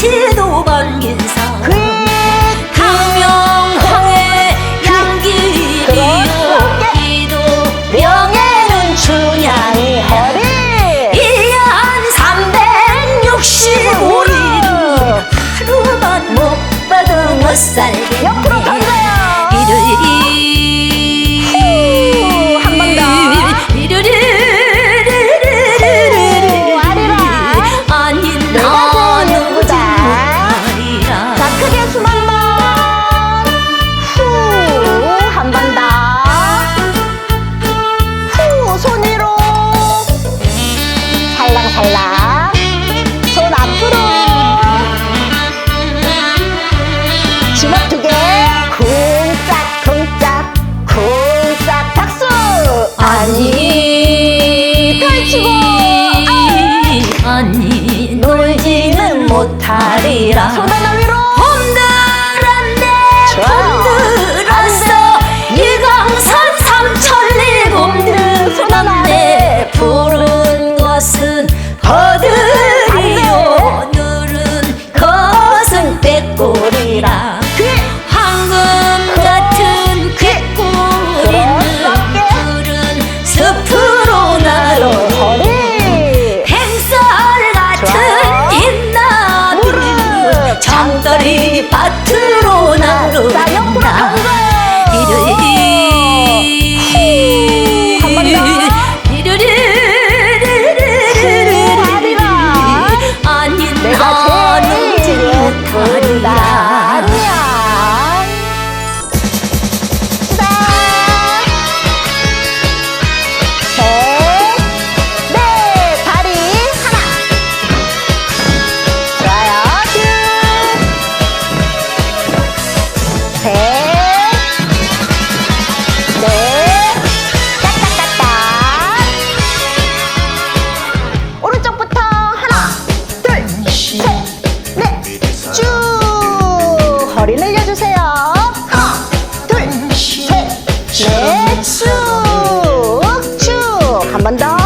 시도 반긴 위라 소단을 위로. 봄들한데 봄들었어 유광산 삼천리 봄들 봄데 푸른 것은 거들이요. 누른 것은 백골이라. 네, 축, 축. 한 번 더.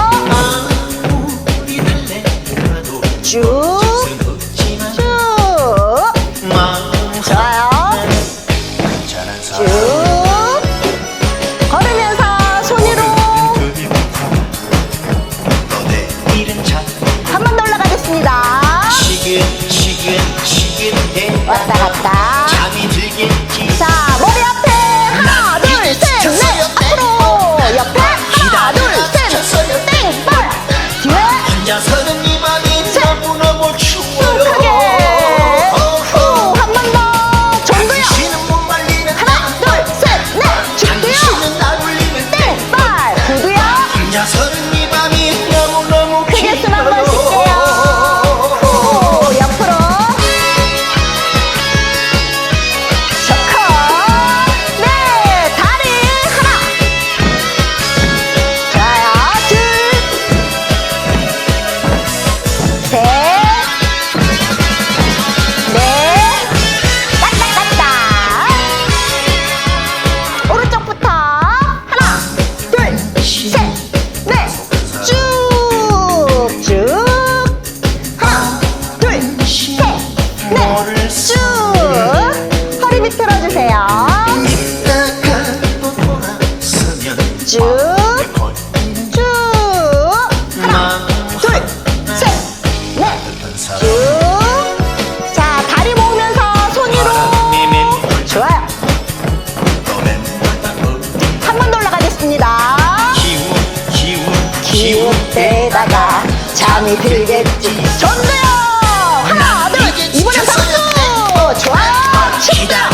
쭉, 쭉. 쭉. 걸으면서 손으로 한 번 더 올라가겠습니다. 왔다 갔다. 기운 빼다가 잠이 들겠지. 좋네요! 하나 둘 이번엔 박수! 어, 좋아요 시작 아,